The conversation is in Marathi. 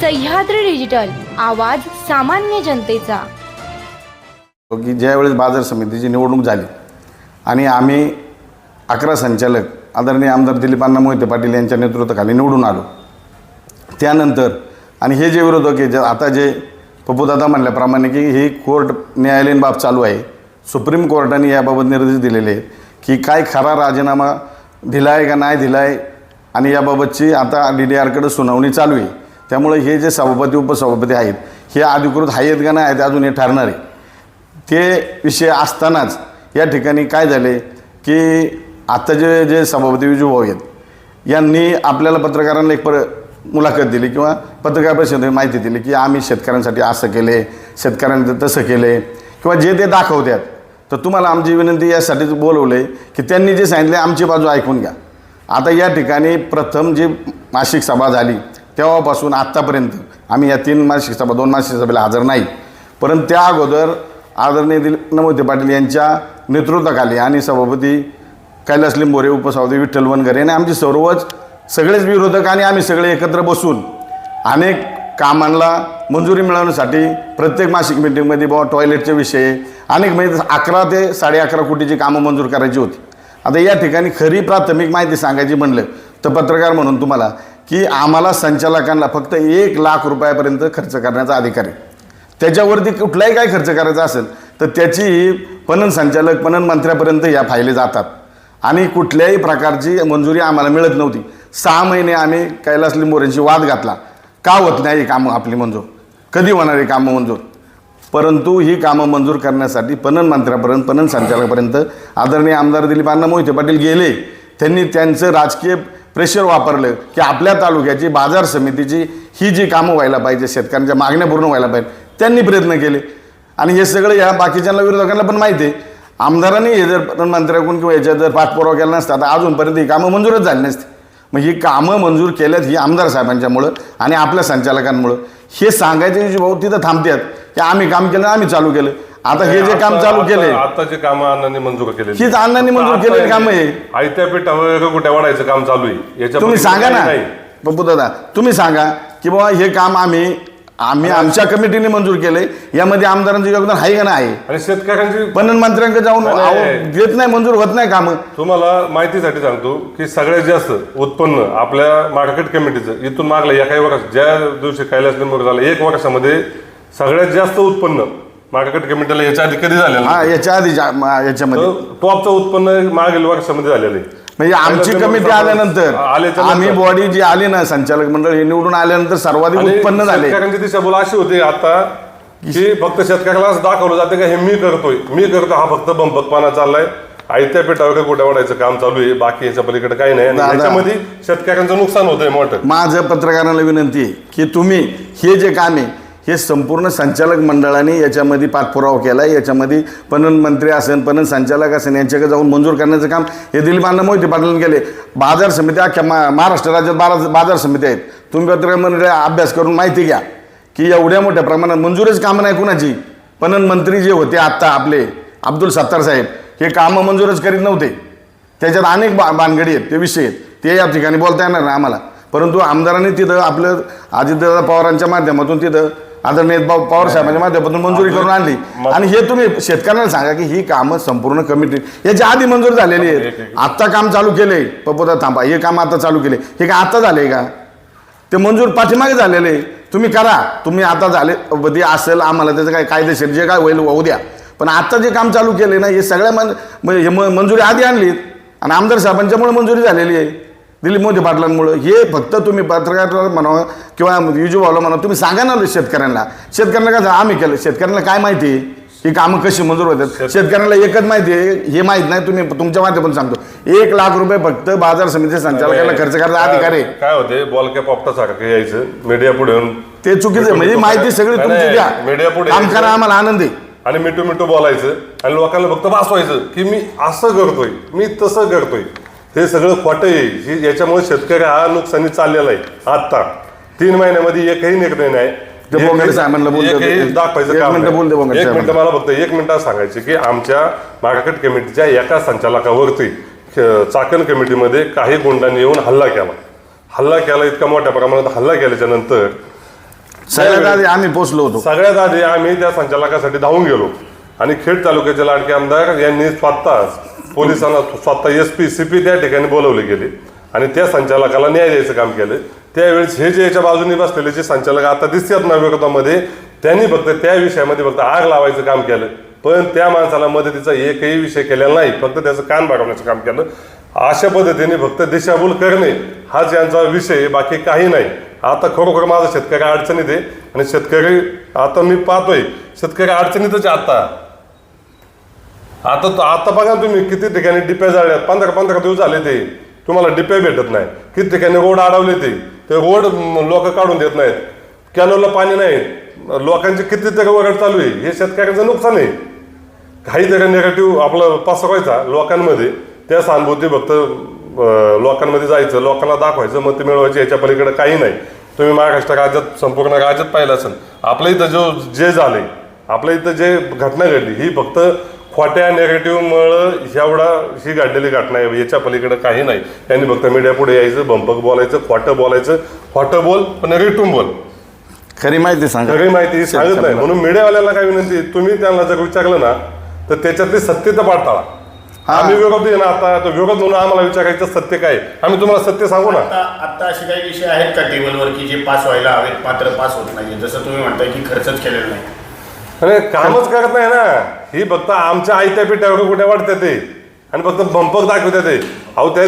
सह्याद्री डिजिटल आवाज सामान्य जनतेचा. की ज्यावेळेस बाजार समितीची निवडणूक झाली आणि आम्ही अकरा संचालक आदरणीय आमदार दिलीपांना मोहिते पाटील यांच्या नेतृत्वाखाली निवडून आलो. त्यानंतर आणि हे जे विरोधक आहे जे आता जे पप्पूदादा म्हणल्याप्रमाणे की ही कोर्ट न्यायालयीन बाब चालू आहे सुप्रीम कोर्टाने याबाबत निर्देश दिलेले आहेत की काय खरा राजीनामा दिला आहे का नाही दिला आहे आणि याबाबतची आता डी डी आरकडे सुनावणी चालू आहे. त्यामुळे हे जे सभापती उपसभापती आहेत हे अधिकृत आहेत का नाही आहेत अजून हे ठरणार आहे. ते विषय असतानाच या ठिकाणी काय झाले की आत्ता जे जे सभापती विजूभाऊ आहेत यांनी आपल्याला पत्रकारांना एक पर मुलाखत दिली किंवा पत्रकार परिषदेत माहिती दिली की आम्ही शेतकऱ्यांसाठी असं केले शेतकऱ्यांचं तसं केले किंवा जे ते दाखवतात तर तुम्हाला आमची विनंती यासाठीच बोलवले की त्यांनी जे सांगितले आमची बाजू ऐकून घ्या. आता या ठिकाणी प्रथम जी मासिक सभा झाली तेव्हापासून आत्तापर्यंत आम्ही या तीन मासिक सभा दोन मासिक सभेला हजर नाही. परंतु त्या अगोदर आदरणीय दिलीप मोहिते पाटील यांच्या नेतृत्वाखाली आणि सभापती कैलास लिंबोरे उपसभापती विठ्ठल वनगर आणि आमचे सर्वच सगळेच विरोधक आणि आम्ही सगळे एकत्र बसून अनेक कामांना मंजुरी मिळवण्यासाठी प्रत्येक मासिक मिटिंगमध्ये बाबा टॉयलेटचे विषय अनेक म्हणजे अकरा ते साडे अकरा कोटीची कामं मंजूर करायची होती. आता या ठिकाणी खरी प्राथमिक माहिती सांगायची म्हणलं तर पत्रकार म्हणून तुम्हाला की आम्हाला संचालकांना फक्त एक लाख रुपयापर्यंत खर्च करण्याचा अधिकार आहे. त्याच्यावरती कुठलाही काय खर्च करायचा असेल तर त्याची पणन संचालक पणन मंत्र्यापर्यंत या फायली जातात. आणि कुठल्याही प्रकारची मंजुरी आम्हाला मिळत नव्हती. सहा महिने आम्ही कैलास लिंबोऱ्यांशी वाद घातला. का होत नाही ही कामं आपली मंजूर? कधी होणार आहे कामं मंजूर? परंतु ही कामं मंजूर करण्यासाठी पणन मंत्र्यापर्यंत पणन संचालकापर्यंत आदरणीय आमदार दिलीपांना मोहिते पाटील गेले. त्यांनी त्यांचं राजकीय प्रेशर वापरलं की आपल्या तालुक्याची बाजार समितीची ही जी कामं व्हायला पाहिजे शेतकऱ्यांच्या मागण्या पूर्ण व्हायला पाहिजे त्यांनी प्रयत्न केले. आणि हे सगळं या बाकीच्यांना विरोधकांना पण माहिती आहे. आमदारांनी हे जर प्रधानमंत्र्याकडून किंवा याच्यात जर पाठपुरावा केला नसता तर अजूनपर्यंत ही कामं मंजूरच झाली नसती. मग ही कामं मंजूर केल्यात ही आमदार साहेबांच्यामुळं आणि आपल्या संचालकांमुळं. हे सांगायचे जे भाऊ तिथं थांबतात की आम्ही काम केलं आम्ही चालू केलं. आता हे जे काम चालू केले आता जे काम अण्णांनी मंजूर केले हीच अण्णांनी मंजूर केलेली कामं आहे. आयत्या पिठावर कुठे वाढायचं काम चालू आहे याच्या तुम्ही सांगा ना. पप्पू दादा तुम्ही सांगा की बाबा हे काम आम्ही आम्ही आमच्या कमिटीने मंजूर केले यामध्ये आमदारांचं योगदान आहे का नाही आणि शेतकऱ्यांची पणन मंत्र्यांकडे जाऊन. देत नाही मंजूर होत नाही कामं तुम्हाला माहितीसाठी सांगतो की सगळ्यात जास्त उत्पन्न आपल्या मार्केट कमिटीचं इथून मागलं या काही वर्षात ज्या दिवशी कैलास लिंबूर झालं एक वर्षामध्ये सगळ्यात जास्त उत्पन्न मार्केट कमिटीला याच्या आधी कधी झालेलं हा याच्या आधी जा- म- याच्यामध्ये. टॉपचं उत्पन्न मागील वर्षामध्ये झालेलं आहे. म्हणजे आमची कमिटी आल्यानंतर आल्याच्या आम्ही नंतर. बॉडी जी आली ना संचालक मंडळ हे निवडून आल्यानंतर सर्वाधिक आणि उत्पन्न झाले. शेतकऱ्यांची दिशाभूल अशी होती आता की फक्त शेतकऱ्याला असं दाखवलं जाते का हे मी करतोय. मी करतो हा फक्त बंपकपणा चाललाय. आयत्या पेटावर गोट्या वाढायचं काम चालू आहे बाकी याच्या पलीकडे काही नाही. आणि दादा. याच्यामध्ये शेतकऱ्यांचं नुकसान होतंय मोठं. माझं पत्रकारांना विनंती आहे की तुम्ही हे जे काम आहे हे संपूर्ण संचालक मंडळाने याच्यामध्ये पाठपुरावा केला आहे याच्यामध्ये पणन मंत्री असेल पणन संचालक असेल यांच्याकडे जाऊन मंजूर करण्याचं काम हे दिलीपांना मोहिते पाटलांनी केले बाजार समित्या अख्ख्या मा महाराष्ट्र राज्यात बारा बाजार समिती आहेत. तुम्ही पत्रकार अभ्यास करून माहिती घ्या की एवढ्या मोठ्या प्रमाणात मंजूरच कामं नाही कुणाची. पणन मंत्री जे होते आत्ता आपले अब्दुल सत्तार साहेब हे कामं मंजूरच करीत नव्हते. त्याच्यात अनेक बा बानगडी आहेत ते विषय आहेत. ते या ठिकाणी बोलता येणार ना आम्हाला. परंतु आमदारांनी तिथं आपलं अजितदादा पवारांच्या माध्यमातून तिथं आदरणीय भाऊ पवार साहेबांच्या माध्यमातून मंजुरी करून आणली. आणि हे तुम्ही शेतकऱ्यांना सांगा की ही कामं संपूर्ण कमिटी याच्या आधी मंजूर झालेली आहेत. आत्ता काम चालू केले. पपोदा थांबा. हे काम आता चालू केले. हे काय आता झाले का? ते मंजूर पाठीमागे झालेले. तुम्ही करा. तुम्ही आता झाले बधी असेल आम्हाला त्याचं काय कायदेशीर जे काय होईल होऊ द्या. पण आता जे काम चालू केले ना हे सगळ्या मन हे मंजुरी आधी आणलीत. आणि आमदार साहेबांच्यामुळे मंजुरी झालेली आहे. दिलीप मोदी पाटलांमुळं. हे फक्त तुम्ही पत्रकार म्हणावं किंवा युजूभावला म्हणा तुम्ही सांगा ना शेतकऱ्यांना. शेतकऱ्यांना काय? आम्ही केलं? शेतकऱ्यांना काय माहिती? ही कामं कशी मंजूर होतात? शेतकऱ्यांना एकच माहिती आहे हे माहीत नाही तुम्ही तुमच्या माध्यमातून सांगतो. एक लाख रुपये फक्त बाजार समिती संचालकांना खर्च करायचा अधिकार आहे. काय होते? बॉल कॅप सारखं यायचं मीडिया पुढे येऊन. ते चुकीचं आहे. म्हणजे माहिती सगळी तुमची द्या. मीडिया पुढे काम. करा आम्हाला आनंद आहे. आणि मिठू मिठू बोलायचं आणि लोकांना फक्त वाचवायचं की मी असं करतोय मी तसं करतोय हे सगळं खोटं आहे याच्यामुळे शेतकरी हा नुकसानी चाललेला आहे आता तीन महिन्यामध्ये एकही निर्णय नाही. दाखवायचं. मला फक्त एक मिनिटात सांगायचे की आमच्या मार्केट कमिटीच्या एका संचालकावरती चाकण कमिटीमध्ये काही गुंडांनी येऊन हल्ला केला. हल्ला केला इतका मोठ्या प्रमाणात हल्ला केल्याच्यानंतर सगळ्यात आधी आम्ही पोचलो होतो. सगळ्यात आधी आम्ही त्या संचालकासाठी धावून गेलो. आणि खेड तालुक्याचे लाडके आमदार यांनी स्वतः पोलिसांना स्वतः एस पी सी पी त्या ठिकाणी बोलवले गेले आणि त्या संचालकाला न्याय द्यायचं काम केलं. त्यावेळेस हे जे याच्या बाजूने बसलेले जे संचालक आता दिसतात ना विरोधामध्ये त्यांनी फक्त त्या विषयामध्ये फक्त आग लावायचं काम केलं. पण त्या माणसाला मदतीचा एकही विषय केलेला नाही. फक्त त्याचं कान भागवण्याचं काम केलं. अशा पद्धतीने फक्त दिशाभूल करणे हाच यांचा विषय बाकी काही नाही. आता खरोखर माझा शेतकरी अडचणीत आहे आणि शेतकरी आता मी पाहतोय शेतकरी अडचणीतच आता. आता आता आता बघा ना तुम्ही किती ठिकाणी डिप्या जाळल्यात पंधरा पंधरा दिवस झाले ते. तुम्हाला डिप्या भेटत नाही. किती ठिकाणी रोड अडवले ते. ते रोड लोक काढून देत नाहीत. कॅनलला पाणी नाही. लोकांचे कितीतरी वगैरे चालू आहे. हे शेतकऱ्यांचं नुकसान आहे. काही तरी निगेटिव्ह आपलं पसरवायचा लोकांमध्ये त्या सहानुभूती फक्त अं, लोकांमध्ये जायचं लोकांना दाखवायचं मत मिळवायची याच्या पलीकडे काही नाही. तुम्ही महाराष्ट्र राज्यात संपूर्ण राज्यात पाहिलं असेल. आपल्या इथं जो जे झाले आपल्या इथं जे घटना घडली ही फक्त खोट्या नेगेटिव्हमुळं एवढा ही घडलेली घटना आहे. याच्या पलीकडे काही नाही. त्यांनी फक्त मीडिया पुढे यायचं बंपक बोलायचं खोटं बोलायचं. खोटं बोल पण नेगेटिव्ह बोल. खरी माहिती सांगा. सगळी माहिती सांगत नाही. म्हणून मीडियावाल्यांना काय विनंती तुम्ही त्यांना जर विचारलं ना तर त्याच्यातली सत्यता पाडताळा आम्ही विरोध ना आता तो विरोध म्हणून आम्हाला विचारायचं सत्य काय? आम्ही तुम्हाला सत्य सांगू ना. आता आता असे काही विषय आहेत का टेबलवर की जे पास व्हायला हवेत मात्र पास होत नाही जसं तुम्ही म्हणताय की खर्चच केलेला नाही. अरे कामच करत नाही ना. ही फक्त आमच्या आयत्या पिठ्यावर कुठे वाटते ते. आणि फक्त बंपक दाखवते ते. अहो त्या